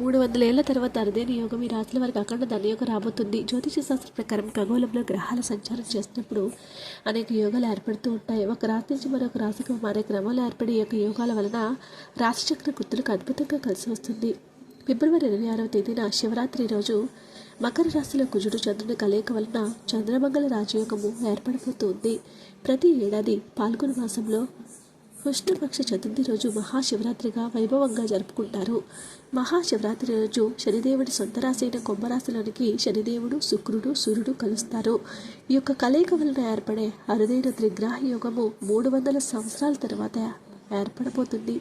మూడు వందల ఏళ్ళ తర్వాత అరుదైన యోగం ఈ రాశుల వారికి అఖండ ధనయోగం రాబోతుంది. జ్యోతిష శాస్త్ర ప్రకారం ఖగోళంలో గ్రహాల సంచారం చేసినప్పుడు అనేక యోగాలు ఏర్పడుతూ ఉంటాయి. ఒక రాశి నుంచి మరొక రాశికి మారే క్రమాలు ఏర్పడే యొక్క యోగాల వలన రాశిచక్ర గుర్తులకు అద్భుతంగా కలిసి వస్తుంది. ఫిబ్రవరి ఇరవై ఆరవ తేదీన శివరాత్రి రోజు మకర రాశిలో కుజుడు చంద్రుని కలయిక వలన చంద్రమంగళ రాజయోగము ఏర్పడబోతుంది. ప్రతి ఏడాది పాల్గొన మాసంలో కృష్ణపక్ష చతుర్థి రోజు మహాశివరాత్రిగా వైభవంగా జరుపుకుంటారు. మహాశివరాత్రి రోజు శనిదేవుడి సొంత రాశి కుంభరాశిలోనికి శనిదేవుడు శుక్రుడు సూర్యుడు కలుస్తారు. ఈ యొక్క కలయిక వలన ఏర్పడే అరుదైన త్రిగ్రాహ యోగము మూడు వందల సంవత్సరాల తర్వాత ఏర్పడబోతుంది.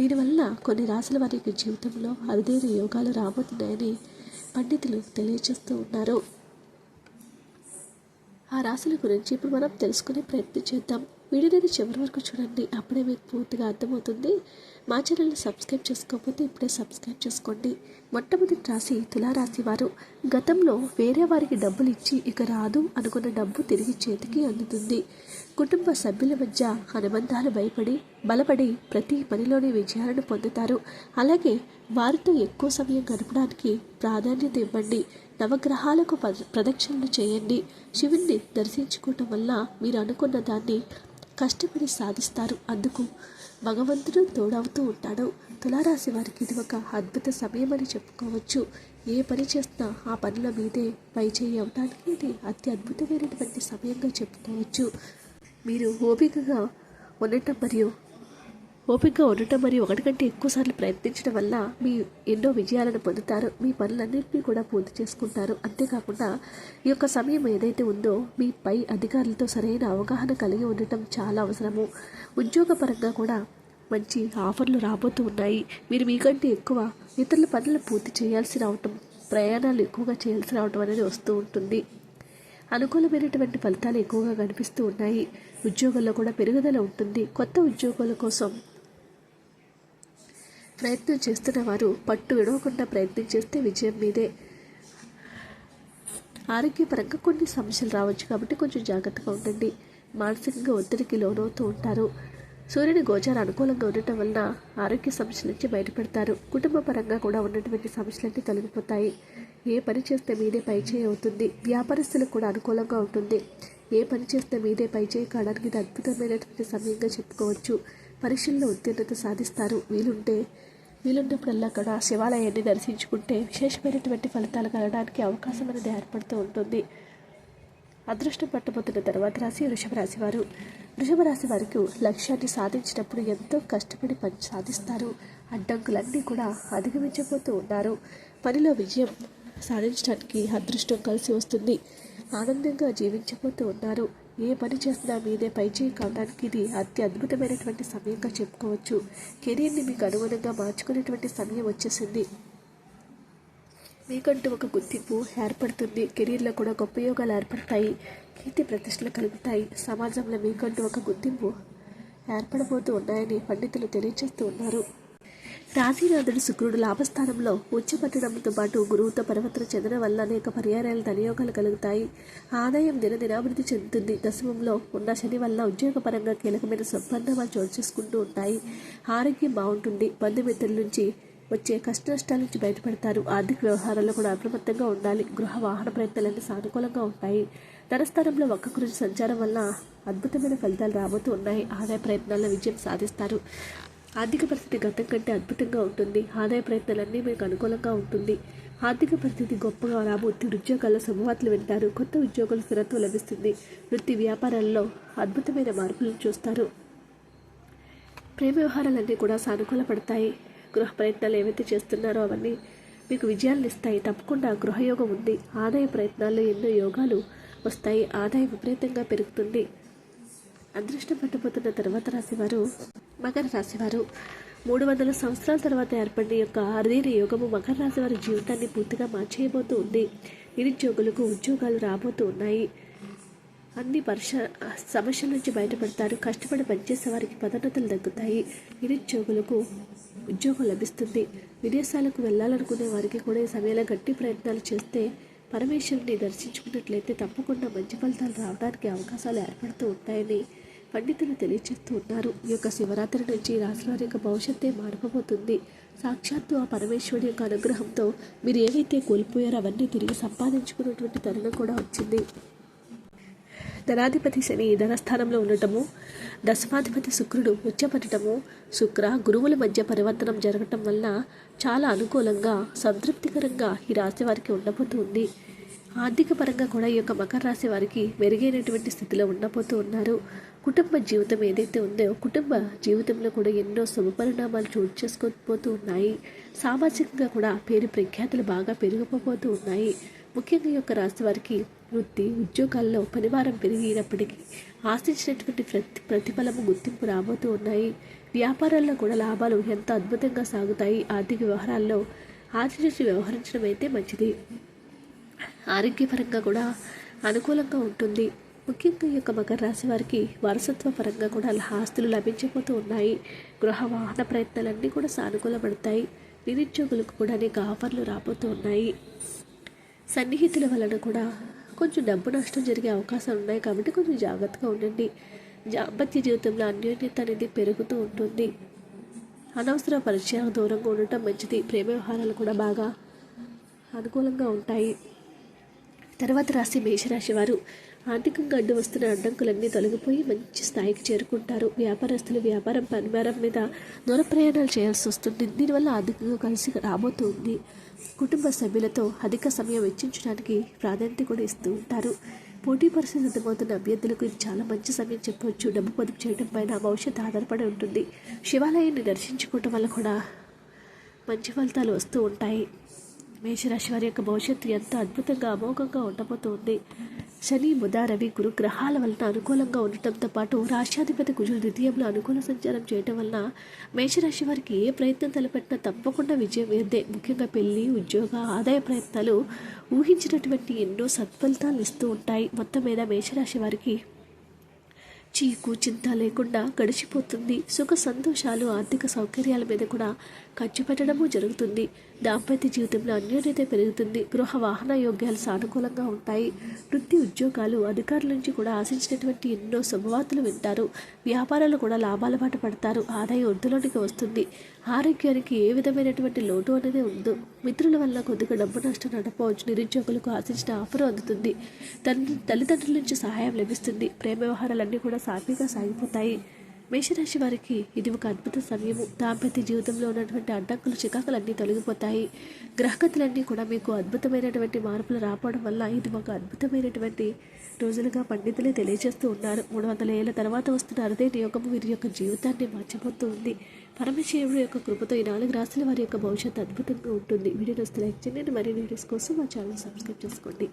దీనివల్ల కొన్ని రాశుల వారికి జీవితంలో అరుదైన యోగాలు రాబోతున్నాయని పండితులు తెలియజేస్తూ ఉన్నారు. ఆ రాశుల గురించి ఇప్పుడు మనం తెలుసుకునే ప్రయత్నం చేద్దాం. వీడియోని చివరి వరకు చూడండి. అప్పుడే మీకు పూర్తిగా అర్థమవుతుంది. మా ఛానల్ని సబ్స్క్రైబ్ చేసుకోకపోతే ఇప్పుడే సబ్స్క్రైబ్ చేసుకోండి. మొట్టమొదటి రాశి తులారాశి వారు. గతంలో వేరే వారికి డబ్బులు ఇచ్చి ఇక రాదు అనుకున్న డబ్బు తిరిగి చేతికి అందుతుంది. కుటుంబ సభ్యుల మధ్య అనుబంధాలు భయపడి బలపడి ప్రతి పనిలోని విజయాలను పొందుతారు. అలాగే వారితో ఎక్కువ సమయం గడపడానికి ప్రాధాన్యత ఇవ్వండి. నవగ్రహాలకు పద- ప్రదక్షిణలు చేయండి. శివుణ్ణి దర్శించుకోవటం వల్ల మీరు అనుకున్న దాన్ని కష్టపడి సాధిస్తారు. అందుకు భగవంతుడు తోడవుతూ ఉంటాడు. తులారాశి వారికి ఇది ఒక అద్భుత సమయం అని చెప్పుకోవచ్చు. ఏ పని చేసినా ఆ పనుల మీదే పై చేయి అవటానికి ఇది అతి అద్భుతమైనటువంటి సమయంగా చెప్పుకోవచ్చు. మీరు ఓపికగా ఉండటం మరియు ఓపికగా ఉండటం మరియు ఒకటి కంటే ఎక్కువసార్లు ప్రయత్నించడం వల్ల మీ ఎన్నో విజయాలను పొందుతారు. మీ పనులన్నింటినీ కూడా పూర్తి చేసుకుంటారు. అంతేకాకుండా ఈ యొక్క సమయం ఏదైతే ఉందో మీ పై అధికారులతో సరైన అవగాహన కలిగి ఉండటం చాలా అవసరము. ఉద్యోగపరంగా కూడా మంచి ఆఫర్లు రాబోతూ ఉన్నాయి. మీరు మీకంటే ఎక్కువ ఇతరుల పనులు పూర్తి చేయాల్సి రావటం ప్రయాణాలు ఎక్కువగా చేయాల్సి రావటం అనేది వస్తూ ఉంటుంది. అనుకూలమైనటువంటి ఫలితాలు ఎక్కువగా కనిపిస్తూ ఉన్నాయి. ఉద్యోగంలో కూడా పెరుగుదల ఉంటుంది. కొత్త ఉద్యోగాల కోసం ప్రయత్నం చేస్తున్న వారు పట్టు విడవకుండా ప్రయత్నం చేస్తే విజయం మీదే. ఆరోగ్యపరంగా కొన్ని సమస్యలు రావచ్చు కాబట్టి కొంచెం జాగ్రత్తగా ఉండండి. మానసికంగా ఒత్తిడికి లోనవుతూ ఉంటారు. సూర్యుని గోచారం అనుకూలంగా ఉండటం వలన ఆరోగ్య సమస్యల నుంచి బయటపడతారు. కుటుంబ పరంగా కూడా ఉన్నటువంటి సమస్యలన్నీ తొలగిపోతాయి. ఏ పని చేస్తే మీదే పైచేయి అవుతుంది. వ్యాపారస్తులకు కూడా అనుకూలంగా ఉంటుంది. ఏ పని చేస్తే మీదే పైచేయి కావడానికి ఇది అద్భుతమైనటువంటి సమయంగా చెప్పుకోవచ్చు. పరీక్షల్లో ఉత్తీర్ణత సాధిస్తారు. వీలుంటే వీలున్నప్పుడల్లా అక్కడ శివాలయాన్ని దర్శించుకుంటే విశేషమైనటువంటి ఫలితాలు కలగడానికి అవకాశం అనేది ఏర్పడుతూ ఉంటుంది. అదృష్టం పట్టబోతున్న తర్వాత రాశి వృషభ రాశి వారు. వృషభ రాశి వారికి లక్ష్యాన్ని సాధించినప్పుడు ఎంతో కష్టపడి పని సాధిస్తారు. అడ్డంకులన్నీ కూడా అధిగమించబోతూ ఉన్నారు. పనిలో విజయం సాధించడానికి అదృష్టం కలిసి వస్తుంది. ఆనందంగా జీవించబోతూ ఉన్నారు. ఏ పని చేసినా మీదే పైచేయి కావడానికి ఇది అతి అద్భుతమైనటువంటి సమయంగా చెప్పుకోవచ్చు. కెరీర్ని మీకు అనుగుణంగా మార్చుకునేటువంటి సమయం వచ్చేసింది. మీకంటూ ఒక గుర్తింపు ఏర్పడుతుంది. కెరీర్లో కూడా గొప్ప యోగాలు ఏర్పడతాయి. కీర్తి ప్రతిష్టలు కలుగుతాయి. సమాజంలో మీకంటూ ఒక గుర్తింపు ఏర్పడబోతూ ఉన్నాయని పండితులు తెలియజేస్తూ ఉన్నారు. రాజీనాథుడు శుక్రుడు లాభస్థానంలో ఉచ్చపట్టడంతో పాటు గురువుతో పరివర్తన చెందడం వల్ల అనేక పర్యాయాలు ధనయోగాలు కలుగుతాయి. ఆదాయం దినదినాభివృద్ధి చెందుతుంది. దశమంలో ఉన్న శని వల్ల ఉద్యోగపరంగా కీలకమైన సంబంధాలు చోటు చేసుకుంటూ ఉంటాయి. ఆరోగ్యం బాగుంటుంది. బంధుమిత్రుల నుంచి వచ్చే కష్ట నష్టాల నుంచి బయటపడతారు. ఆర్థిక వ్యవహారాల్లో కూడా అప్రమత్తంగా ఉండాలి. గృహ వాహన ప్రయత్నాలన్నీ సానుకూలంగా ఉంటాయి. ధనస్థానంలో ఒక్క గురించి సంచారం వల్ల అద్భుతమైన ఫలితాలు రాబోతూ ఉన్నాయి. ఆదాయ ప్రయత్నాల్లో విజయం సాధిస్తారు. ఆర్థిక పరిస్థితి గతం కంటే అద్భుతంగా ఉంటుంది. ఆదాయ ప్రయత్నాలన్నీ మీకు అనుకూలంగా ఉంటుంది. ఆర్థిక పరిస్థితి గొప్పగా రాబోతుంది ఉద్యోగాల్లో శుభవార్తలు వింటారు కొత్త ఉద్యోగుల స్థిరత్వం లభిస్తుంది. వృత్తి వ్యాపారాల్లో అద్భుతమైన మార్పులను చూస్తారు. ప్రేమ వ్యవహారాలన్నీ కూడా సానుకూల పడతాయి. గృహ ప్రయత్నాలు ఏవైతే చేస్తున్నారో అవన్నీ మీకు విజయాలను ఇస్తాయి. తప్పకుండా గృహయోగం ఉంది. ఆదాయ ప్రయత్నాల్లో ఎన్నో యోగాలు వస్తాయి. ఆదాయం విపరీతంగా పెరుగుతుంది. అదృష్టం పట్టబోతున్న తర్వాత రాశివారు మకర రాశివారు మూడు వందల సంవత్సరాల తర్వాత ఏర్పడిన యొక్క అరుదైన యోగము మకర రాశి వారి జీవితాన్ని పూర్తిగా మార్చేయబోతూ ఉంది. నిరుద్యోగులకు ఉద్యోగాలు రాబోతూ ఉన్నాయి. అన్ని పరుష సమస్యల నుంచి బయటపడతారు. కష్టపడి పనిచేసే వారికి పదోన్నతులు తగ్గుతాయి. నిరుద్యోగులకు ఉద్యోగం లభిస్తుంది. విదేశాలకు వెళ్ళాలనుకునే వారికి కూడా ఈ సమయంలో గట్టి ప్రయత్నాలు చేస్తే పరమేశ్వరుని దర్శించుకున్నట్లయితే తప్పకుండా మంచి ఫలితాలు రావడానికి అవకాశాలు ఏర్పడుతూ ఉంటాయని పండితులు తెలియచేస్తూ ఉన్నారు. ఈ యొక్క శివరాత్రి నుంచి రాశి యొక్క భవిష్యత్తే మారబోతుంది. సాక్షాత్తు ఆ పరమేశ్వరుడి యొక్క అనుగ్రహంతో మీరు ఏవైతే కోల్పోయారో అవన్నీ తిరిగి సంపాదించుకున్నటువంటి తరుణం కూడా వచ్చింది. ధనాధిపతి శని ధనస్థానంలో ఉండటము దశమాధిపతి శుక్రుడు ఉచ్చపడటము శుక్ర గురువుల మధ్య పరివర్తనం జరగటం వల్ల చాలా అనుకూలంగా సంతృప్తికరంగా ఈ రాశి వారికి ఉండబోతుంది. ఆర్థిక పరంగా కూడా ఈ యొక్క మకర రాశి వారికి మెరుగైనటువంటి స్థితిలో ఉండబోతూ ఉన్నారు. కుటుంబ జీవితం ఏదైతే ఉందో కుటుంబ జీవితంలో కూడా ఎన్నో శుభ పరిణామాలు చోటు చేసుకోబోతూ ఉన్నాయి. సామాజికంగా కూడా పేరు ప్రఖ్యాతులు బాగా పెరిగిపోతూ ఉన్నాయి. ముఖ్యంగా ఈ యొక్క రాశి వారికి వృత్తి ఉద్యోగాల్లో పరివారం పెరిగినప్పటికీ ఆశించినటువంటి ప్రతి ప్రతిఫలము గుర్తింపు రాబోతూ ఉన్నాయి. వ్యాపారాల్లో కూడా లాభాలు ఎంత అద్భుతంగా సాగుతాయి ఆర్థిక వ్యవహారాల్లో ఆచరించి వ్యవహరించడం అయితే మంచిది. ఆరోగ్యపరంగా కూడా అనుకూలంగా ఉంటుంది. ముఖ్యంగా ఈ యొక్క మకర రాశి వారికి వారసత్వ పరంగా కూడా ఆస్తులు లభించబోతూ ఉన్నాయి. గృహ వాహన ప్రయత్నాలన్నీ కూడా సానుకూలపడతాయి. నిరుద్యోగులకు కూడా అనేక ఆఫర్లు రాబోతూ ఉన్నాయి. సన్నిహితుల వలన కూడా కొంచెం డబ్బు నష్టం జరిగే అవకాశాలు ఉన్నాయి కాబట్టి కొంచెం జాగ్రత్తగా ఉండండి. దాంపత్య జీవితంలో అన్యోన్యత అనేది పెరుగుతూ ఉంటుంది. అనవసర పరిచయాలకు దూరంగా ఉండటం మంచిది. ప్రేమ వ్యవహారాలు కూడా బాగా అనుకూలంగా ఉంటాయి. తర్వాత రాశి మేషరాశి వారు ఆర్థికంగా అడ్డు వస్తున్న అడ్డంకులన్నీ తొలగిపోయి మంచి స్థాయికి చేరుకుంటారు. వ్యాపారస్తులు వ్యాపారం పరివారం మీద దూర ప్రయాణాలు చేయాల్సి వస్తుంది. దీనివల్ల ఆర్థికంగా కలిసి రాబోతుంది. కుటుంబ సభ్యులతో అధిక సమయం వెచ్చించడానికి ప్రాధాన్యత కూడా ఇస్తూ ఉంటారు. పోటీ పరిస్థితి సిద్ధమవుతున్న అభ్యర్థులకు ఇది చాలా మంచి సమయం చెప్పవచ్చు. డబ్బు పొదుపు చేయడం పైన భవిష్యత్తు ఆధారపడి ఉంటుంది. శివాలయాన్ని దర్శించుకోవటం వల్ల కూడా మంచి ఫలితాలు వస్తూ ఉంటాయి. మేషరాశి వారి యొక్క భవిష్యత్తు ఎంత అద్భుతంగా అమోఘంగా ఉండబోతోంది? శని బుధ రవి గురు గ్రహాల వలన అనుకూలంగా ఉండటంతో పాటు రాష్ట్రాధిపతి కుజుడు ద్వితీయంలో అనుకూల సంచారం చేయటం వలన మేషరాశి వారికి ఏ ప్రయత్నం తలపెట్టినా తప్పకుండా విజయం ఏదే. ముఖ్యంగా పెళ్ళి ఉద్యోగ ఆదాయ ప్రయత్నాలు ఊహించినటువంటి ఎన్నో సత్ఫలితాలు ఇస్తూ ఉంటాయి. మొత్తం మీద మేషరాశి వారికి చీకు చింత లేకుండా గడిచిపోతుంది. సుఖ సంతోషాలు ఆర్థిక సౌకర్యాల మీద కూడా ఖర్చు పెట్టడము జరుగుతుంది. దాంపత్య జీవితంలో అన్యోన్యత పెరుగుతుంది. గృహ వాహన యోగ్యాలు సానుకూలంగా ఉంటాయి. వృత్తి ఉద్యోగాలు అధికారుల నుంచి కూడా ఆశించినటువంటి ఎన్నో శుభవార్తలు వింటారు. వ్యాపారాలు కూడా లాభాల బాట పడతారు. ఆదాయం వృద్ధిలోనికి వస్తుంది. ఆరోగ్యానికి ఏ విధమైనటువంటి లోటు అనేది ఉందో మిత్రుల వల్ల కొద్దిగా డబ్బు నష్టం నడపవచ్చు. నిరుద్యోగులకు ఆశించిన ఆఫర్ అందుతుంది. తండ్రి తల్లిదండ్రుల నుంచి సహాయం లభిస్తుంది. ప్రేమ వ్యవహారాలన్నీ కూడా సాఫీగా సాగిపోతాయి. మేషరాశి వారికి ఇది ఒక అద్భుత సమయము. దాంపత్య జీవితంలో ఉన్నటువంటి అడ్డంకులు చికాకులు అన్నీ తొలగిపోతాయి. గ్రహగతులన్నీ కూడా మీకు అద్భుతమైనటువంటి మార్పులు రావడం వల్ల ఇది ఒక అద్భుతమైనటువంటి రోజులుగా పండితులే తెలియజేస్తూ ఉన్నారు. మూడు వందల ఏళ్ళ తర్వాత వస్తున్న అరుదైన యోగము వీరి యొక్క జీవితాన్ని మార్చబోతూ ఉంది. పరమశివుడు యొక్క కృపతో ఈ నాలుగు రాశుల వారి యొక్క భవిష్యత్తు అద్భుతంగా ఉంటుంది. వీడియో వస్తే లైక్ చేయండి. మరిన్ని వీడియోస్ కోసం మా ఛానల్ సబ్స్క్రైబ్ చేసుకోండి.